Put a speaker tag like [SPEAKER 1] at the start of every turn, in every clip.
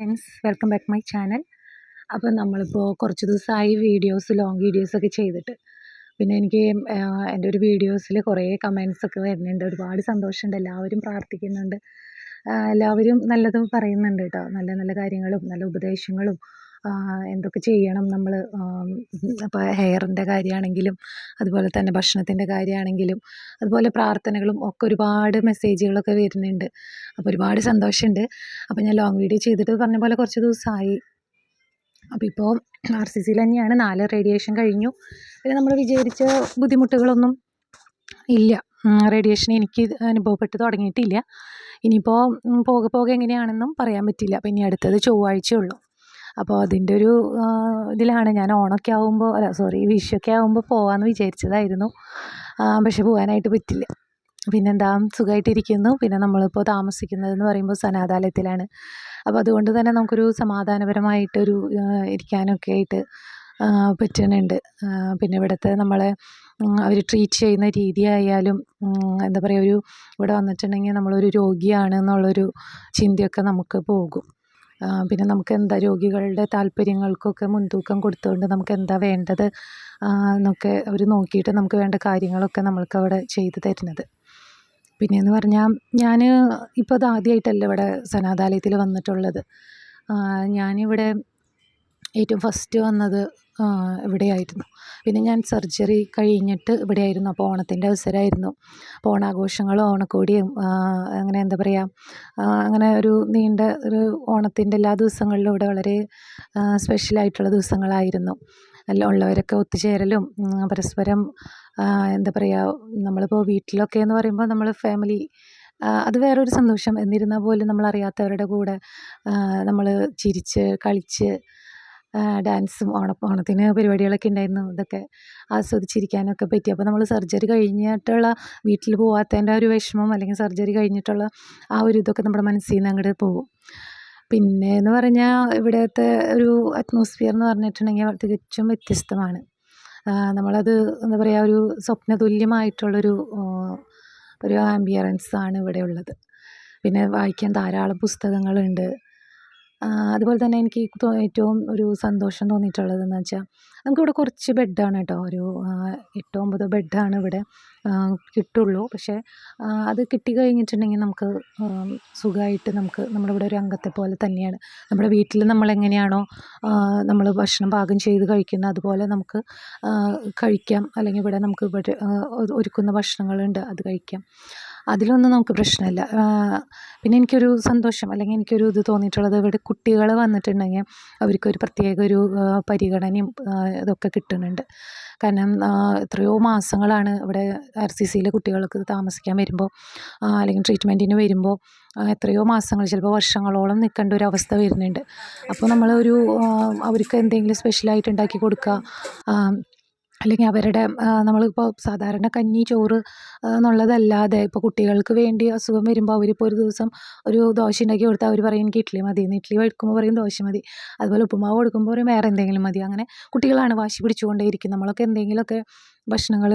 [SPEAKER 1] Friends welcome back my channel അപ്പോൾ നമ്മളിപ്പോൾ കുറച്ച് ദിവസമായി വീഡിയോസ് ലോങ് വീഡിയോസൊക്കെ ചെയ്തിട്ട്. പിന്നെ എനിക്ക് എന്റെ ഒരു വീഡിയോസിൽ കുറേ കമൻസ് ഒക്കെ വരുന്നുണ്ട്. ഒരുപാട് സന്തോഷമുണ്ട്. എല്ലാവരും പ്രാർത്ഥിക്കുന്നുണ്ട്. എല്ലാവരും നല്ലതും പറയുന്നുണ്ട് കേട്ടോ. നല്ല നല്ല കാര്യങ്ങളും നല്ല ഉപദേശങ്ങളും എന്തൊക്കെ ചെയ്യണം നമ്മൾ അപ്പോൾ ഹെയറിന്റെ കാര്യമാണെങ്കിലും അതുപോലെ തന്നെ ഭക്ഷണത്തിന്റെ കാര്യമാണെങ്കിലും അതുപോലെ പ്രാർത്ഥനകളും ഒക്കെ ഒരുപാട് മെസ്സേജുകളൊക്കെ വരുന്നുണ്ട്. അപ്പോൾ ഒരുപാട് സന്തോഷമുണ്ട് അപ്പോൾ ഞാൻ ലോങ് വീഡിയോ ചെയ്തിട്ട് പറഞ്ഞ പോലെ കുറച്ച് ദിവസമായി അപ്പോൾ ഇപ്പോൾ ആർ സി സിയിൽ തന്നെയാണ്. നാല് റേഡിയേഷൻ കഴിഞ്ഞു. പിന്നെ നമ്മൾ വിചാരിച്ച ബുദ്ധിമുട്ടുകളൊന്നും ഇല്ല. റേഡിയേഷൻ എനിക്ക് അനുഭവപ്പെട്ട് തുടങ്ങിയിട്ടില്ല. ഇനിയിപ്പോൾ പോകെ പോകെ എങ്ങനെയാണെന്നും പറയാൻ പറ്റില്ല. അപ്പോൾ ഇനി അടുത്തത് ചൊവ്വാഴ്ചയേ ഉള്ളൂ. അപ്പോൾ അതിന്റെ ഒരു ഇതിലാണ് ഞാൻ ഓണമൊക്കെ ആകുമ്പോൾ അല്ല സോറി വിഷുവൊക്കെ ആകുമ്പോൾ പോകാമെന്ന് വിചാരിച്ചതായിരുന്നു. പക്ഷെ പോകാനായിട്ട് പറ്റില്ല. പിന്നെന്താ സുഖമായിട്ടിരിക്കുന്നു പിന്നെ നമ്മളിപ്പോൾ താമസിക്കുന്നതെന്ന് പറയുമ്പോൾ സനാതാലയത്തിലാണ് അപ്പോൾ അതുകൊണ്ട് തന്നെ നമുക്കൊരു സമാധാനപരമായിട്ടൊരു ഇരിക്കാനൊക്കെ ആയിട്ട് പറ്റുന്നുണ്ട്. പിന്നെ ഇവിടുത്തെ നമ്മളെ അവർ ട്രീറ്റ് ചെയ്യുന്ന രീതിയായാലും എന്താ പറയുക ഒരു ഇവിടെ വന്നിട്ടുണ്ടെങ്കിൽ നമ്മളൊരു രോഗിയാണ് എന്നുള്ളൊരു ചിന്തയൊക്കെ നമുക്ക് പോകും. പിന്നെ നമുക്ക് എന്താ രോഗികളുടെ താല്പര്യങ്ങൾക്കൊക്കെ മുൻതൂക്കം കൊടുത്തുകൊണ്ട് നമുക്ക് എന്താ വേണ്ടത് എന്നൊക്കെ അവർ നോക്കിയിട്ട് നമുക്ക് വേണ്ട കാര്യങ്ങളൊക്കെ നമ്മൾക്ക് അവിടെ ചെയ്തു തരുന്നത്. പിന്നെയെന്ന് പറഞ്ഞാൽ ഞാൻ ഇപ്പോൾ അത് ആദ്യമായിട്ടല്ല ഇവിടെ സനാതാലയത്തിൽ വന്നിട്ടുള്ളത്. ഞാനിവിടെ ഏറ്റവും ഫസ്റ്റ് വന്നത് ഇവിടെയായിരുന്നു. പിന്നെ ഞാൻ സർജറി കഴിഞ്ഞിട്ട് ഇവിടെയായിരുന്നു. അപ്പോൾ ഓണത്തിന്റെ അവസരമായിരുന്നു. അപ്പോൾ ഓണാഘോഷങ്ങളും ഓണക്കോടിയും അങ്ങനെ എന്താ പറയുക അങ്ങനെ ഒരു നീണ്ട ഒരു ഓണത്തിന്റെ എല്ലാ ദിവസങ്ങളിലും ഇവിടെ വളരെ സ്പെഷ്യലായിട്ടുള്ള ദിവസങ്ങളായിരുന്നു. അല്ല ഉള്ളവരൊക്കെ ഒത്തുചേരലും പരസ്പരം എന്താ പറയുക നമ്മളിപ്പോൾ വീട്ടിലൊക്കെ എന്ന് പറയുമ്പോൾ നമ്മൾ ഫാമിലി അത് വേറൊരു സന്തോഷം. എന്നിരുന്നാൽ പോലും നമ്മൾ അറിയാത്തവരുടെ കൂടെ നമ്മൾ ചിരിച്ച് കളിച്ച് ഡാൻസും ഓണ ഓണത്തിന് പരിപാടികളൊക്കെ ഉണ്ടായിരുന്നു. ഇതൊക്കെ ആസ്വദിച്ചിരിക്കാനൊക്കെ പറ്റി. അപ്പോൾ നമ്മൾ സർജറി കഴിഞ്ഞിട്ടുള്ള വീട്ടിൽ പോവാത്തതിന്റെ ഒരു വിഷമം അല്ലെങ്കിൽ സർജറി കഴിഞ്ഞിട്ടുള്ള ആ ഒരു ഇതൊക്കെ നമ്മുടെ മനസ്സിൽ നിന്ന് അങ്ങോട്ട് പോകും. പിന്നെ എന്ന് പറഞ്ഞാൽ ഇവിടുത്തെ ഒരു അറ്റ്മോസ്ഫിയർ എന്ന് പറഞ്ഞിട്ടുണ്ടെങ്കിൽ തികച്ചും വ്യത്യസ്തമാണ്. നമ്മളത് എന്താ പറയുക ഒരു സ്വപ്നതുല്യമായിട്ടുള്ളൊരു ഒരു ആംബിയറൻസ് ആണ് ഇവിടെ ഉള്ളത്. പിന്നെ വായിക്കാൻ ധാരാളം പുസ്തകങ്ങളുണ്ട്. അതുപോലെ തന്നെ എനിക്ക് ഏറ്റവും ഒരു സന്തോഷം തോന്നിയിട്ടുള്ളതെന്ന് വെച്ചാൽ നമുക്കിവിടെ കുറച്ച് ബെഡാണ് കേട്ടോ ഒരു എട്ടോ ഒമ്പതോ ബെഡാണ് ഇവിടെ കിട്ടുള്ളൂ. പക്ഷേ അത് കിട്ടി കഴിഞ്ഞിട്ടുണ്ടെങ്കിൽ നമുക്ക് സുഖമായിട്ട് നമുക്ക് നമ്മുടെ ഇവിടെ ഒരു അംഗത്തെ പോലെ തന്നെയാണ്. നമ്മുടെ വീട്ടിൽ നമ്മൾ എങ്ങനെയാണോ നമ്മൾ ഭക്ഷണം പാകം ചെയ്ത് കഴിക്കുന്നത് അതുപോലെ നമുക്ക് കഴിക്കാം. അല്ലെങ്കിൽ ഇവിടെ നമുക്ക് ഇവിടെ ഒരുക്കുന്ന ഭക്ഷണങ്ങളുണ്ട് അത് കഴിക്കാം. അതിലൊന്നും നമുക്ക് പ്രശ്നമില്ല. പിന്നെ എനിക്കൊരു സന്തോഷം അല്ലെങ്കിൽ എനിക്കൊരു ഇത് തോന്നിയിട്ടുള്ളത് ഇവിടെ കുട്ടികൾ വന്നിട്ടുണ്ടെങ്കിൽ അവർക്കൊരു പ്രത്യേക ഒരു പരിഗണനയും ഇതൊക്കെ കിട്ടുന്നുണ്ട്. കാരണം എത്രയോ മാസങ്ങളാണ് ഇവിടെ ആർ സി സിയിലെ കുട്ടികൾക്ക് താമസിക്കാൻ വരുമ്പോൾ അല്ലെങ്കിൽ ട്രീറ്റ്മെന്റിന് വരുമ്പോൾ എത്രയോ മാസങ്ങൾ ചിലപ്പോൾ വർഷങ്ങളോളം നിൽക്കേണ്ട ഒരു അവസ്ഥ വരുന്നുണ്ട്. അപ്പോൾ നമ്മളൊരു അവർക്ക് എന്തെങ്കിലും സ്പെഷ്യലായിട്ട് ഉണ്ടാക്കി കൊടുക്കുക അല്ലെങ്കിൽ അവരുടെ നമ്മളിപ്പോൾ സാധാരണ കഞ്ഞി ചോറ് എന്നുള്ളതല്ലാതെ ഇപ്പോൾ കുട്ടികൾക്ക് വേണ്ടി അസുഖം വരുമ്പോൾ അവരിപ്പോൾ ഒരു ദിവസം ഒരു ദോശ ഉണ്ടാക്കി കൊടുത്താൽ അവർ പറയും എനിക്ക് ഇഡ്ഡലി മതി. ഇഡ്ഡലി കഴിക്കുമ്പോൾ പറയും ദോശ മതി. അതുപോലെ ഉപ്പുമാവ് കൊടുക്കുമ്പോൾ പറയും വേറെ എന്തെങ്കിലും മതി. അങ്ങനെ കുട്ടികളാണ് വാശി പിടിച്ചുകൊണ്ടേയിരിക്കും. നമ്മളൊക്കെ എന്തെങ്കിലുമൊക്കെ ഭക്ഷണങ്ങൾ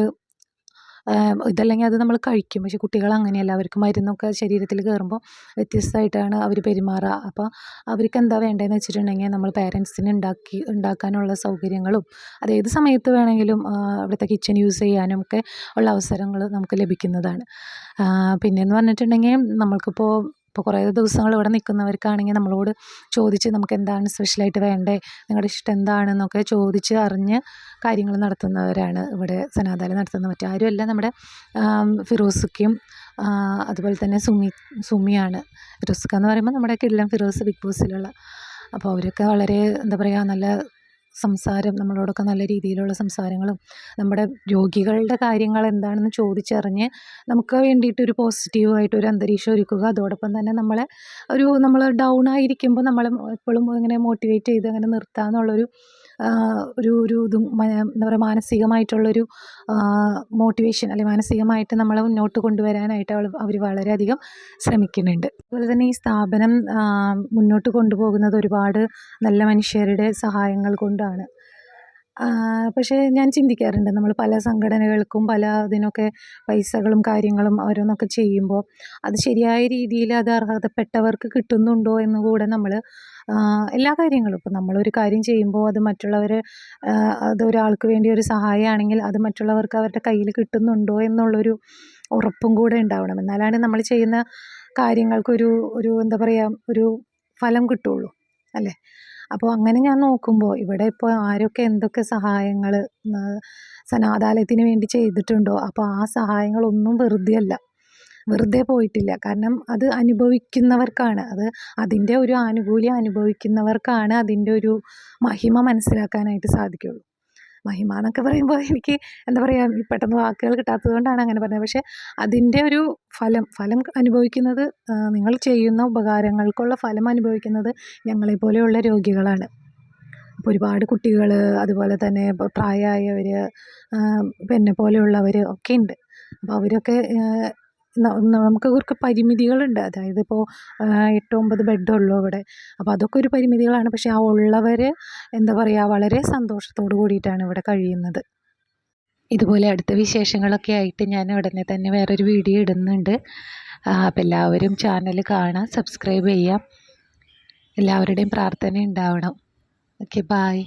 [SPEAKER 1] ഇതല്ലെങ്കിൽ അത് നമ്മൾ കഴിക്കും. പക്ഷെ കുട്ടികൾ അങ്ങനെയല്ല. അവർക്ക് മരുന്നൊക്കെ ശരീരത്തിൽ കയറുമ്പോൾ വ്യത്യസ്തമായിട്ടാണ് അവർ പെരുമാറുക. അപ്പോൾ അവർക്ക് എന്താ വേണ്ടതെന്ന് വെച്ചിട്ടുണ്ടെങ്കിൽ നമ്മൾ പേരൻസിന് ഉണ്ടാക്കി ഉണ്ടാക്കാനുള്ള സൗകര്യങ്ങളും അത് ഏത് സമയത്ത് വേണമെങ്കിലും അവിടുത്തെ കിച്ചൺ യൂസ് ചെയ്യാനും ഒക്കെ ഉള്ള അവസരങ്ങൾ നമുക്ക് ലഭിക്കുന്നതാണ്. പിന്നെയെന്ന് പറഞ്ഞിട്ടുണ്ടെങ്കിൽ നമ്മൾക്കിപ്പോൾ ഇപ്പോൾ കുറേ ദിവസങ്ങൾ ഇവിടെ നിൽക്കുന്നവർക്കാണെങ്കിൽ നമ്മളോട് ചോദിച്ച് നമുക്ക് എന്താണ് സ്പെഷ്യലായിട്ട് വേണ്ടേ നിങ്ങളുടെ ഇഷ്ടം എന്താണെന്നൊക്കെ ചോദിച്ച് അറിഞ്ഞ് കാര്യങ്ങൾ നടത്തുന്നവരാണ് ഇവിടെ സനാതാലയം നടത്തുന്ന മറ്റാരുമല്ല നമ്മുടെ ഫിറോസുക്കയും അതുപോലെ തന്നെ സുമി സുമിയാണ്. ഫിറോസുക്ക എന്ന് പറയുമ്പോൾ നമ്മുടെ കിടിലം ഫിറോസ് ബിഗ് ബോസിലുള്ള. അപ്പോൾ അവരൊക്കെ വളരെ എന്താ പറയുക നല്ല സംസാരം നമ്മളോടൊക്കെ നല്ല രീതിയിലുള്ള സംസാരങ്ങളും നമ്മുടെ രോഗികളുടെ കാര്യങ്ങൾ എന്താണെന്ന് ചോദിച്ചറിഞ്ഞ് നമുക്ക് വേണ്ടിയിട്ട് ഒരു പോസിറ്റീവായിട്ട് ഒരു അന്തരീക്ഷം ഒരുക്കുക. അതോടൊപ്പം തന്നെ നമ്മളെ ഒരു നമ്മൾ ഡൗൺ ആയിരിക്കുമ്പോൾ നമ്മളെ എപ്പോഴും ഇങ്ങനെ മോട്ടിവേറ്റ് ചെയ്ത് അങ്ങനെ നിർത്തുക എന്നുള്ളൊരു ഒരു ഒരു ഇതും എന്താ പറയുക മാനസികമായിട്ടുള്ളൊരു മോട്ടിവേഷൻ അല്ലെങ്കിൽ മാനസികമായിട്ട് നമ്മളെ മുന്നോട്ട് കൊണ്ടുവരാനായിട്ട് അവൾ അവർ വളരെയധികം ശ്രമിക്കുന്നുണ്ട്. അതുപോലെ തന്നെ ഈ സ്ഥാപനം മുന്നോട്ട് കൊണ്ടുപോകുന്നത് ഒരുപാട് നല്ല മനുഷ്യരുടെ സഹായങ്ങൾ കൊണ്ടാണ് പക്ഷേ ഞാൻ ചിന്തിക്കാറുണ്ട് നമ്മൾ പല സംഘടനകൾക്കും പല അതിനൊക്കെ പൈസകളും കാര്യങ്ങളും ഓരോന്നൊക്കെ ചെയ്യുമ്പോൾ അത് ശരിയായ രീതിയിൽ അത് അർഹതപ്പെട്ടവർക്ക് കിട്ടുന്നുണ്ടോ എന്ന് കൂടെ നമ്മൾ എല്ലാ കാര്യങ്ങളും. ഇപ്പം നമ്മളൊരു കാര്യം ചെയ്യുമ്പോൾ അത് മറ്റുള്ളവർ അത് ഒരാൾക്ക് വേണ്ടി ഒരു സഹായമാണെങ്കിൽ അത് മറ്റുള്ളവർക്ക് അവരുടെ കയ്യിൽ കിട്ടുന്നുണ്ടോ എന്നുള്ളൊരു ഉറപ്പും കൂടെ ഉണ്ടാവണം. എന്നാലാണ് നമ്മൾ ചെയ്യുന്ന കാര്യങ്ങൾക്കൊരു ഒരു എന്താ പറയുക ഒരു ഫലം കിട്ടുള്ളൂ. അല്ലേ? അപ്പോൾ അങ്ങനെ ഞാൻ നോക്കുമ്പോൾ ഇവിടെ ഇപ്പോൾ ആരൊക്കെ എന്തൊക്കെ സഹായങ്ങൾ സനാതാലയത്തിന് വേണ്ടി ചെയ്തിട്ടുണ്ടോ? അപ്പോൾ ആ സഹായങ്ങളൊന്നും വെറുതെ അല്ല. വെറുതെ പോയിട്ടില്ല. കാരണം അത് അനുഭവിക്കുന്നവർക്കാണ്. അത് അതിന്റെ ഒരു ആനുകൂല്യം അനുഭവിക്കുന്നവർക്കാണ് അതിന്റെ ഒരു മഹിമ മനസ്സിലാക്കാനായിട്ട് സാധിക്കുള്ളൂ. മഹിമ എന്നൊക്കെ പറയുമ്പോൾ എനിക്ക് എന്താ പറയുക പെട്ടെന്ന് വാക്കുകൾ കിട്ടാത്തത് കൊണ്ടാണ് അങ്ങനെ പറഞ്ഞത്. പക്ഷേ അതിന്റെ ഒരു ഫലം ഫലം അനുഭവിക്കുന്നത് നിങ്ങൾ ചെയ്യുന്ന ഉപകാരങ്ങൾക്കുള്ള ഫലം അനുഭവിക്കുന്നത് ഞങ്ങളെപ്പോലെയുള്ള രോഗികളാണ്. അപ്പോൾ ഒരുപാട് കുട്ടികൾ അതുപോലെ തന്നെ പ്രായമായവർ പിന്നെ പോലെയുള്ളവർ ഒക്കെ ഉണ്ട്. അപ്പോൾ അവരൊക്കെ നമുക്ക് അവർക്ക് പരിമിതികളുണ്ട്. അതായത് ഇപ്പോൾ എട്ട് ഒമ്പത് ബെഡുള്ളൂ ഇവിടെ അപ്പോൾ അതൊക്കെ ഒരു പരിമിതികളാണ്. പക്ഷേ ആ ഉള്ളവർ എന്താ പറയുക വളരെ സന്തോഷത്തോടു കൂടിയിട്ടാണ് ഇവിടെ കഴിയുന്നത്. ഇതുപോലെ അടുത്ത വിശേഷങ്ങളൊക്കെ ആയിട്ട് ഞാൻ ഉടനെ തന്നെ വേറൊരു വീഡിയോ ഇടുന്നുണ്ട്. അപ്പോൾ എല്ലാവരും ചാനൽ കാണാം സബ്സ്ക്രൈബ് ചെയ്യാം. എല്ലാവരുടെയും പ്രാർത്ഥന ഉണ്ടാവണം. Okay bye